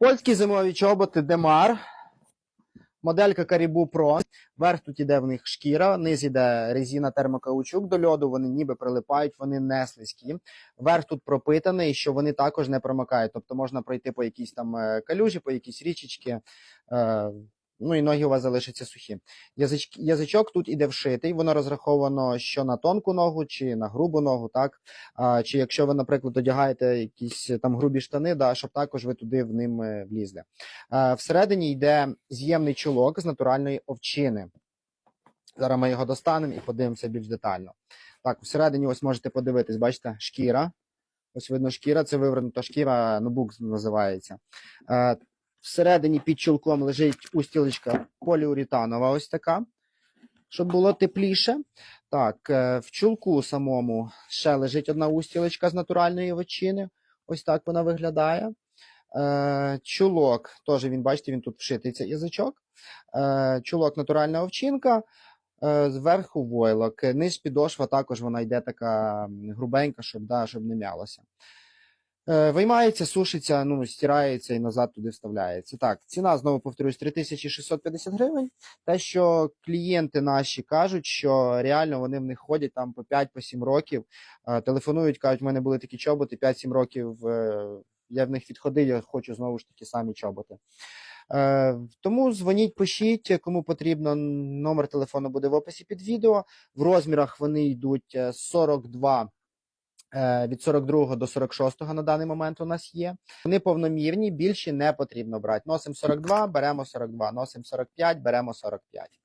Польські зимові чоботи Демар. Моделька Caribou Pro. Верх тут іде в них шкіра, низ іде резина термокаучук до льоду, вони ніби прилипають, вони не слизькі. Верх тут пропитаний, що вони також не промокають. Тобто можна пройти по якійсь там е, калюжі, по якійсь річечки. Е, Ну і ноги у вас залишаться сухі. Язич, язичок тут іде вшитий, воно розраховано що на тонку ногу, чи на грубу ногу, так? А, чи якщо ви, наприклад, одягаєте якісь е, там грубі штани, да, щоб також ви туди в ним е, влізли. А, всередині йде з'ємний чулок з натуральної овчини. Зараз ми його достанемо і подивимося більш детально. Так, всередині ось можете подивитись, бачите, шкіра. Ось видно шкіра, це вивернута шкіра, нобук називається. Всередині під чулком лежить устілочка поліуретанова, ось така, щоб було тепліше. Так, е, в чулку самому ще лежить одна устілочка з натуральної овечини. Ось так вона виглядає. Е, Чулок, теж він, бачите, він тут вшитий цей язичок. Е, Чулок натуральна овчинка. Зверху войлок. Низ підошва також вона йде така грубенька, щоб, да, щоб не м'ялося. Е, Виймається, сушиться, ну, стирається і назад туди вставляється. Так, ціна, знову повторюсь, 3650 гривень. Те, що клієнти наші кажуть, що реально вони в них ходять там по 5-7 років, е, телефонують, кажуть, в мене були такі чоботи, 5-7 років е, я в них відходив, я хочу знову ж таки самі чоботи. Тому дзвоніть, пишіть, кому потрібно. Номер телефону буде в описі під відео. В розмірах вони йдуть е, 42 е, від 42 до 46 на даний момент у нас є. Вони повномірні, більші не потрібно брати. Носимо 42, беремо 42, носимо 45, беремо 45.